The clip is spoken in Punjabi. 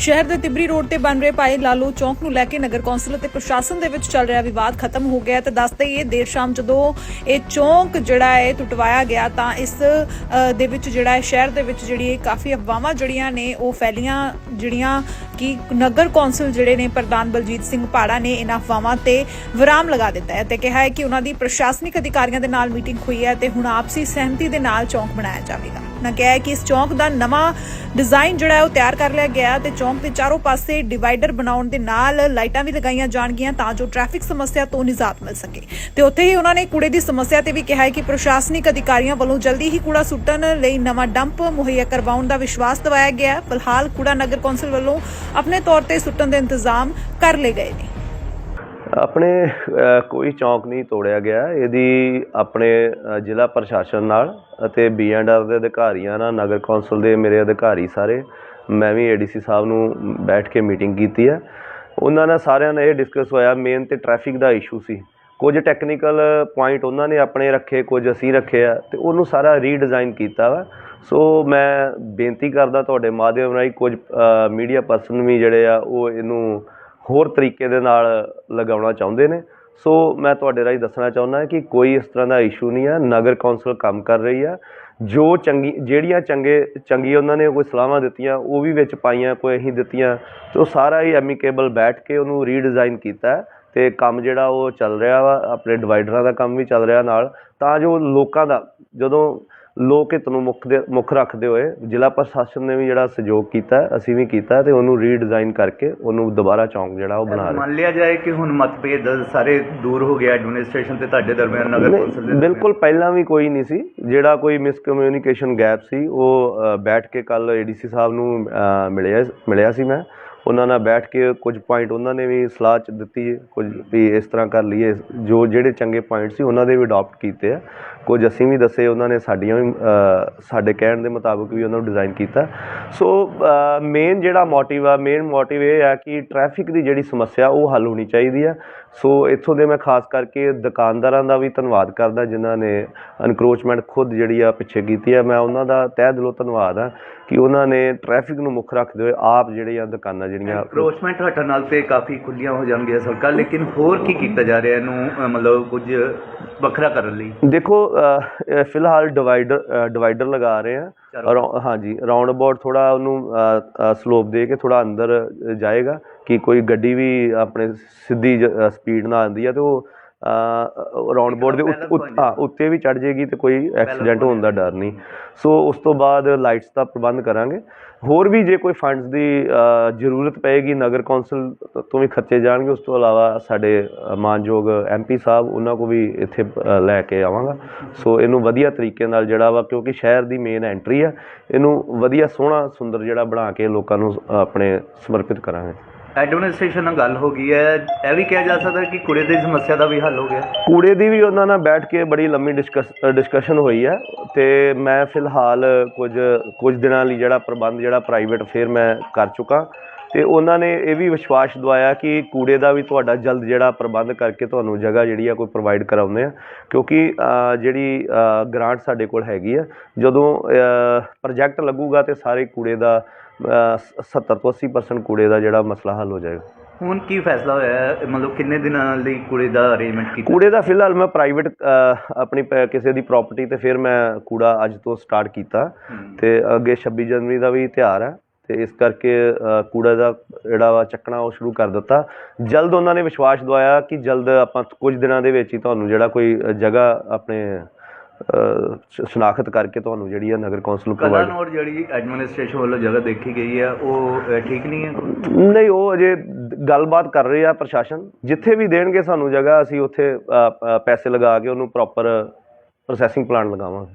ਸ਼ਹਿਰ ਦੇ ਤਿਬਰੀ ਰੋਡ ਤੇ ਬਣ ਰਹੇ ਭਾਈ ਲਾਲੂ ਚੌਂਕ ਨੂੰ ਲੈ ਕੇ ਨਗਰ ਕੌਂਸਲ ਅਤੇ ਪ੍ਰਸ਼ਾਸਨ ਦੇ ਵਿੱਚ ਚੱਲ ਰਿਹਾ ਵਿਵਾਦ ਖਤਮ ਹੋ ਗਿਆ ਤੇ ਦੱਸਦੇ ਇਹ ਦੇਰ ਸ਼ਾਮ ਜਦੋਂ ਇਹ ਚੌਂਕ ਜਿਹੜਾ ਹੈ ਟੁੱਟਵਾਇਆ ਗਿਆ ਤਾਂ ਇਸ ਦੇ ਵਿੱਚ ਜਿਹੜਾ ਹੈ ਸ਼ਹਿਰ ਦੇ ਵਿੱਚ ਜਿਹੜੀ ਕਾਫੀ ਅਫਵਾਹਾਂ ਜਿਹੜੀਆਂ ਨੇ ਉਹ ਫੈਲੀਆਂ, ਜਿਹੜੀਆਂ ਕਿ ਨਗਰ ਕੌਂਸਲ ਜਿਹੜੇ ਨੇ ਪ੍ਰਧਾਨ ਬਲਜੀਤ ਸਿੰਘ ਪਾੜਾ ਨੇ ਇਹਨਾਂ ਅਫਵਾਹਾਂ ਤੇ ਵਿਰਾਮ ਲਗਾ ਦਿੱਤਾ ਹੈ ਤੇ ਕਿਹਾ ਹੈ ਕਿ ਉਹਨਾਂ ਦੀ ਪ੍ਰਸ਼ਾਸਨਿਕ ਅਧਿਕਾਰੀਆਂ ਦੇ ਨਾਲ ਮੀਟਿੰਗ ਹੋਈ ਹੈ ਤੇ ਹੁਣ ਆਪਸੀ ਸਹਿਮਤੀ ਦੇ ਨਾਲ ਚੌਂਕ ਬਣਾਇਆ ਜਾਵੇਗਾ। ਨਾ ਕਿਹਾ ਹੈ ਕਿ ਇਸ ਚੌਂਕ ਦਾ ਨਵਾਂ ਡਿਜ਼ਾਈਨ ਜਿਹੜਾ ਹੈ ਉਹ ਤਿਆਰ ਕਰ ਲਿਆ ਗਿਆ ਤੇ ਚੌਂਕ ਦੇ ਚਾਰੋਂ ਪਾਸੇ ਡਿਵਾਈਡਰ ਬਣਾਉਣ ਦੇ ਨਾਲ ਲਾਈਟਾਂ ਵੀ ਲਗਾਈਆਂ ਜਾਣਗੀਆਂ ਤਾਂ ਜੋ ਟ੍ਰੈਫਿਕ ਸਮੱਸਿਆ ਤੋਂ ਨਿਜਾਤ ਮਿਲ ਸਕੇ। ਤੇ ਉੱਥੇ ਹੀ ਉਹਨਾਂ ਨੇ ਕੂੜੇ ਦੀ ਸਮੱਸਿਆ ਤੇ ਵੀ ਕਿਹਾ ਹੈ ਕਿ ਪ੍ਰਸ਼ਾਸਨਿਕ ਅਧਿਕਾਰੀਆਂ ਵੱਲੋਂ ਜਲਦੀ ਹੀ ਕੂੜਾ ਸੁੱਟਣ ਲਈ ਨਵਾਂ ਡੰਪ ਮੁਹੱਈਆ ਕਰਵਾਉਣ ਦਾ ਵਿਸ਼ਵਾਸ ਦਿਵਾਇਆ ਗਿਆ ਹੈ। ਫਿਲਹਾਲ ਕੂੜਾ ਨਗਰ ਕੌਂਸਲ ਵੱਲੋਂ ਆਪਣੇ ਤੌਰ ਤੇ ਸੁੱਟਣ ਦੇ ਇੰਤਜ਼ਾਮ ਕਰ ਲਏ ਗਏ ਨੇ। ਆਪਣੇ ਅ, ਕੋਈ ਚੌਂਕ ਨਹੀਂ ਤੋੜਿਆ ਗਿਆ। ਇਹਦੀ ਆਪਣੇ ਅ, ਜ਼ਿਲ੍ਹਾ ਪ੍ਰਸ਼ਾਸਨ ਨਾਲ ਅਤੇ ਬੀਐਨਆਰ ਦੇ ਅਧਿਕਾਰੀਆਂ ਨਾਲ ਨਗਰ ਕੌਂਸਲ ਦੇ ਮੇਰੇ ਅਧਿਕਾਰੀ ਸਾਰੇ ਮੈਂ ਵੀ ਏਡੀਸੀ ਸਾਹਿਬ ਨੂੰ ਬੈਠ ਕੇ ਮੀਟਿੰਗ ਕੀਤੀ ਹੈ। ਉਹਨਾਂ ਨਾਲ ਸਾਰਿਆਂ ਨਾਲ ਇਹ ਡਿਸਕਸ ਹੋਇਆ ਮੇਨ ਤੇ ਟ੍ਰੈਫਿਕ ਦਾ ਇਸ਼ੂ ਸੀ। ਕੁਝ ਟੈਕਨੀਕਲ ਪੁਆਇੰਟ ਉਹਨਾਂ ਨੇ ਆਪਣੇ ਰੱਖੇ, ਕੁਝ ਅਸੀਂ ਰੱਖੇ ਆ ਤੇ ਉਹਨੂੰ ਸਾਰਾ ਰੀਡਿਜ਼ਾਈਨ ਕੀਤਾ ਵਾ। ਸੋ ਮੈਂ ਬੇਨਤੀ ਕਰਦਾ ਤੁਹਾਡੇ ਮਾਧਿਅਮ ਰਾਹੀਂ ਕੁਝ ਮੀਡੀਆ ਪਰਸਨ ਵੀ ਜਿਹੜੇ ਆ, ਉਹ ਇਹਨੂੰ ਹੋਰ ਤਰੀਕੇ ਦੇ ਨਾਲ ਲਗਾਉਣਾ ਚਾਹੁੰਦੇ ਨੇ। ਸੋ ਮੈਂ ਤੁਹਾਡੇ ਰਾਹੀਂ ਦੱਸਣਾ ਚਾਹੁੰਦਾ ਕਿ ਕੋਈ ਇਸ ਤਰ੍ਹਾਂ ਦਾ ਇਸ਼ੂ ਨਹੀਂ ਹੈ ਨਗਰ ਕੌਂਸਲ ਕੰਮ ਕਰ ਰਹੀ ਆ। ਜੋ ਚੰਗੀ, ਜਿਹੜੀਆਂ ਚੰਗੇ, ਚੰਗੀ ਉਹਨਾਂ ਨੇ ਕੋਈ ਸਲਾਹਾਂ ਦਿੱਤੀਆਂ, ਉਹ ਵੀ ਵਿੱਚ ਪਾਈਆਂ, ਕੋਈ ਅਸੀਂ ਦਿੱਤੀਆਂ, ਤੇ ਉਹ ਸਾਰਾ ਹੀ ਐਮੀਕੇਬਲ ਬੈਠ ਕੇ ਉਹਨੂੰ ਰੀਡਿਜ਼ਾਈਨ ਕੀਤਾ ਹੈ ਤੇ ਕੰਮ ਜਿਹੜਾ ਉਹ ਚੱਲ ਰਿਹਾ ਵਾ, ਆਪਣੇ ਡਿਵਾਈਡਰਾਂ ਦਾ ਕੰਮ ਵੀ ਚੱਲ ਰਿਹਾ ਨਾਲ, ਤਾਂ ਜੋ ਲੋਕਾਂ ਦਾ, ਜਦੋਂ ਲੋਕ ਹਿੱਤ ਨੂੰ ਮੁੱਖ ਦੇ ਮੁੱਖ ਰੱਖਦੇ ਹੋਏ ਜ਼ਿਲ੍ਹਾ ਪ੍ਰਸ਼ਾਸਨ ਨੇ ਵੀ ਜਿਹੜਾ ਸਹਿਯੋਗ ਕੀਤਾ ਅਸੀਂ ਵੀ ਕੀਤਾ ਤੇ ਉਹਨੂੰ ਰੀਡਿਜ਼ਾਈਨ ਕਰਕੇ ਉਹਨੂੰ ਦੁਬਾਰਾ ਚੌਂਕ ਜਿਹੜਾ ਉਹ ਬਣਾ ਰਹੇ ਮੰਨ ਲਿਆ ਜਾਏ ਕਿ ਹੁਣ ਮਤਭੇਦ ਸਾਰੇ ਦੂਰ ਹੋ ਗਿਆ ਐਡਮਿਨਿਸਟ੍ਰੇਸ਼ਨ ਤੇ ਤੁਹਾਡੇ ਦਰਮਿਆਨ ਨਗਰ ਕੌਂਸਲ ਦੇ। ਬਿਲਕੁਲ ਪਹਿਲਾਂ ਵੀ ਕੋਈ ਨਹੀਂ ਸੀ। ਜਿਹੜਾ ਕੋਈ ਮਿਸਕਮਿਊਨੀਕੇਸ਼ਨ ਗੈਪ ਸੀ ਉਹ ਬੈਠ ਕੇ ਕੱਲ ਏਡੀਸੀ ਸਾਹਿਬ ਨੂੰ ਮਿਲਿਆ ਮਿਲਿਆ ਸੀ ਮੈਂ। ਉਹਨਾਂ ਨਾਲ ਬੈਠ ਕੇ ਕੁਝ ਪੁਆਇੰਟ ਉਹਨਾਂ ਨੇ ਵੀ ਸਲਾਹ ਚ ਦਿੱਤੀ ਕੁਝ ਵੀ ਇਸ ਤਰ੍ਹਾਂ ਕਰ ਲਈਏ। ਜੋ ਜਿਹੜੇ ਚੰਗੇ ਪੁਆਇੰਟ ਸੀ, ਉਹਨਾਂ ਦੇ ਵੀ ਅਡਾਪਟ ਕੀਤੇ ਆ। ਕੁਝ ਅਸੀਂ ਵੀ ਦੱਸੇ, ਉਹਨਾਂ ਨੇ ਸਾਡੀਆਂ ਵੀ ਸਾਡੇ ਕਹਿਣ ਦੇ ਮੁਤਾਬਕ ਵੀ ਉਹਨਾਂ ਨੂੰ ਡਿਜ਼ਾਈਨ ਕੀਤਾ। ਸੋ ਮੇਨ ਜਿਹੜਾ ਮੋਟਿਵ ਆ ਮੇਨ ਮੋਟਿਵ ਇਹ ਆ ਕਿ ਟ੍ਰੈਫਿਕ ਦੀ ਜਿਹੜੀ ਸਮੱਸਿਆ, ਉਹ ਹੱਲ ਹੋਣੀ ਚਾਹੀਦੀ ਆ। ਸੋ ਇੱਥੋਂ ਦੇ ਮੈਂ ਖਾਸ ਕਰਕੇ ਦੁਕਾਨਦਾਰਾਂ ਦਾ ਵੀ ਧੰਨਵਾਦ ਕਰਦਾ, ਜਿਨ੍ਹਾਂ ਨੇ ਅਨਕਰੋਚਮੈਂਟ ਖੁਦ ਜਿਹੜੀ ਆ ਪਿੱਛੇ ਕੀਤੀ ਆ। ਮੈਂ ਉਹਨਾਂ ਦਾ ਤਹਿ ਦਿਲੋਂ ਧੰਨਵਾਦ ਆ ਕਿ ਉਹਨਾਂ ਨੇ ਟ੍ਰੈਫਿਕ ਨੂੰ ਮੁੱਖ ਰੱਖਦੇ ਹੋਏ ਆਪ ਜਿਹੜੇ ਆ ਦੁਕਾਨਾਂ ਜਿਹੜੀਆਂ ਐਨਕਰੋਚਮੈਂਟ ਹਟਣ ਨਾਲ ਤੇ ਕਾਫੀ ਖੁੱਲੀਆਂ ਹੋ ਜਾਣਗੀਆਂ ਸੜਕਾਂ ਲੇਕਿਨ ਹੋਰ ਕੀ ਕੀਤਾ ਜਾ ਰਿਹਾ ਇਹਨੂੰ ਮਤਲਬ ਕੁਝ ਵੱਖਰਾ ਕਰਨ ਲਈ? ਦੇਖੋ ਫਿਲਹਾਲ ਡਿਵਾਈਡਰ ਡਿਵਾਈਡਰ ਲਗਾ ਰਹੇ ਆ। ਹਾਂਜੀ ਰਾਉਂਡ ਅਬਾਊਟ ਥੋੜਾ ਉਹਨੂੰ ਸਲੋਪ ਦੇ ਕੇ ਥੋੜਾ ਅੰਦਰ ਜਾਏਗਾ ਕਿ ਕੋਈ ਗੱਡੀ ਵੀ ਆਪਣੇ ਸਿੱਧੀ ਸਪੀਡ ਨਾਲ ਆਉਂਦੀ ਆ ਤੇ ਉਹ ਰਾਉਂਡ ਅਬਾਊਟ ਦੇ ਉੱਤ- ਵੀ ਚੜ ਜਾਏਗੀ ਤੇ ਕੋਈ ਐਕਸੀਡੈਂਟ ਹੋਣ ਦਾ ਡਰ ਨਹੀਂ। ਸੋ ਉਸ ਤੋਂ ਬਾਅਦ ਲਾਈਟਸ ਦਾ ਪ੍ਰਬੰਧ ਕਰਾਂਗੇ। ਹੋਰ ਵੀ ਜੇ ਕੋਈ ਫੰਡਸ ਦੀ ਜ਼ਰੂਰਤ ਪਏਗੀ ਨਗਰ ਕੌਂਸਲ ਤੋਂ ਵੀ ਖਰਚੇ ਜਾਣਗੇ ਉਸ ਤੋਂ ਇਲਾਵਾ ਸਾਡੇ ਮਾਨਯੋਗ ਐਮਪੀ ਸਾਹਿਬ ਉਹਨਾਂ ਕੋ ਵੀ ਇੱਥੇ ਲੈ ਕੇ ਆਵਾਂਗਾ। ਸੋ ਇਹਨੂੰ ਵਧੀਆ ਤਰੀਕੇ ਨਾਲ ਜਿਹੜਾ ਵਾ ਕਿਉਂਕਿ ਸ਼ਹਿਰ ਦੀ ਮੇਨ ਐਂਟਰੀ ਆ ਇਹਨੂੰ ਵਧੀਆ ਸੋਹਣਾ ਸੁੰਦਰ ਜਿਹੜਾ ਬਣਾ ਕੇ ਲੋਕਾਂ ਨੂੰ ਆਪਣੇ ਸਮਰਪਿਤ ਕਰਾਂਗੇ। ਐਡਮਿਨਿਸਟ੍ਰੇਸ਼ਨ ਨਾਲ ਗੱਲ ਹੋ ਗਈ ਹੈ। ਇਹ ਵੀ ਕਿਹਾ ਜਾ ਸਕਦਾ ਕਿ ਕੂੜੇ ਦੀ ਸਮੱਸਿਆ ਦਾ ਵੀ ਹੱਲ ਹੋ ਗਿਆ। ਕੂੜੇ ਦੀ ਵੀ ਉਹਨਾਂ ਨਾਲ ਬੈਠ ਕੇ ਬੜੀ ਲੰਮੀ ਡਿਸਕਸ, ਡਿਸਕਸ਼ਨ ਹੋਈ ਹੈ ਤੇ ਮੈਂ ਫਿਲਹਾਲ ਕੁਝ ਕੁਝ ਦਿਨਾਂ ਲਈ ਜਿਹੜਾ ਪ੍ਰਬੰਧ, ਜਿਹੜਾ ਪ੍ਰਾਈਵੇਟ ਫੇਰ ਮੈਂ ਕਰ ਚੁੱਕਾ। ਤੇ ਉਹਨਾਂ ਨੇ ਇਹ ਵੀ ਵਿਸ਼ਵਾਸ ਦਵਾਇਆ ਕਿ ਕੂੜੇ ਦਾ ਵੀ ਤੁਹਾਡਾ ਜਲਦ ਜਿਹੜਾ ਪ੍ਰਬੰਧ ਕਰਕੇ ਤੁਹਾਨੂੰ ਜਗ੍ਹਾ ਜਿਹੜੀ ਆ ਕੋਈ ਪ੍ਰੋਵਾਈਡ ਕਰਾਉਂਦੇ ਆ। ਕਿਉਂਕਿ ਜਿਹੜੀ ਗ੍ਰਾਂਟ ਸਾਡੇ ਕੋਲ ਹੈਗੀ ਆ ਜਦੋਂ ਪ੍ਰੋਜੈਕਟ ਲੱਗੂਗਾ ਤੇ ਸਾਰੇ ਕੂੜੇ ਦਾ ਅ, 70 ਤੋਂ 80% ਕੂੜੇ ਦਾ ਜਿਹੜਾ ਮਸਲਾ ਹੱਲ ਹੋ ਜਾਏਗਾ। ਹੁਣ ਕੀ ਫੈਸਲਾ ਹੋਇਆ? ਮਤਲਬ ਕਿੰਨੇ ਦਿਨਾਂ ਲਈ ਕੂੜੇ ਦਾ ਅਰੇਂਜਮੈਂਟ ਕੀਤਾ? ਕੂੜੇ ਦਾ ਫਿਲਹਾਲ ਮੈਂ ਪ੍ਰਾਈਵੇਟ ਆਪਣੀ ਕਿਸੇ ਦੀ ਪ੍ਰਾਪਰਟੀ ਤੇ ਫਿਰ ਮੈਂ ਕੂੜਾ ਅੱਜ ਤੋਂ ਸਟਾਰਟ ਕੀਤਾ। ਤੇ ਅੱਗੇ 26 ਜਨਵਰੀ ਦਾ ਵੀ ਤਿਉਹਾਰ ਹੈ ਤੇ ਇਸ ਕਰਕੇ ਕੂੜਾ ਦਾ ਜਿਹੜਾ ਵਾ ਚੱਕਣਾ ਉਹ ਸ਼ੁਰੂ ਕਰ ਦਿੱਤਾ। ਜਲਦ ਉਹਨਾਂ ਨੇ ਵਿਸ਼ਵਾਸ ਦਵਾਇਆ ਕਿ ਜਲਦ ਆਪਾਂ ਕੁਝ ਦਿਨਾਂ ਦੇ ਵਿੱਚ ਹੀ ਤੁਹਾਨੂੰ ਜਿਹੜਾ ਕੋਈ ਜਗ੍ਹਾ ਆਪਣੇ ਸ਼ਨਾਖਤ ਕਰਕੇ ਤੁਹਾਨੂੰ ਜਿਹੜੀ ਆ ਨਗਰ ਕੌਂਸਲ ਨੂੰ ਪ੍ਰੋਵਾਈਡ ਨੋਟ ਜਿਹੜੀ ਐਡਮਿਨਿਸਟ੍ਰੇਸ਼ਨ ਵੱਲੋਂ ਜਗ੍ਹਾ ਦੇਖੀ ਗਈ ਹੈ ਉਹ ਠੀਕ ਨਹੀਂ ਹੈ ਨਹੀਂ ਉਹ ਅਜੇ ਗੱਲਬਾਤ ਕਰ ਰਹੇ ਆ ਪ੍ਰਸ਼ਾਸਨ। ਜਿੱਥੇ ਵੀ ਦੇਣਗੇ ਸਾਨੂੰ ਜਗ੍ਹਾ ਅਸੀਂ ਉੱਥੇ ਪੈਸੇ ਲਗਾ ਕੇ ਉਹਨੂੰ ਪ੍ਰੋਪਰ ਪ੍ਰੋਸੈਸਿੰਗ ਪਲਾਂਟ ਲਗਾਵਾਂਗੇ।